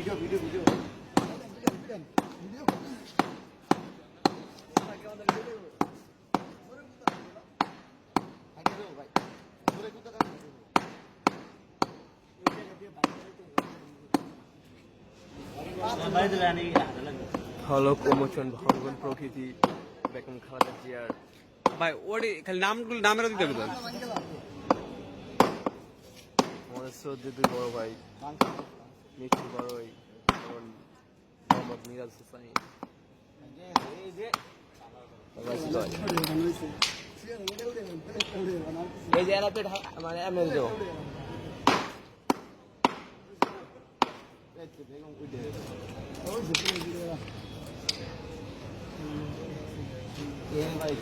Video video video হলক উন্মোচন ভঙ্গন প্রকৃতি বেগম খালেদা জিয়ার। ভাই ওটি খালি নামগুলো নামেরও দিতে হবে আমাদের শ্রদ্ধে দুই বড় ভাই মিষ্টি মোহাম্মদ মিরাজ হুসাইন এই যে এরা পেট মানে এমএল দেবো এই ভাই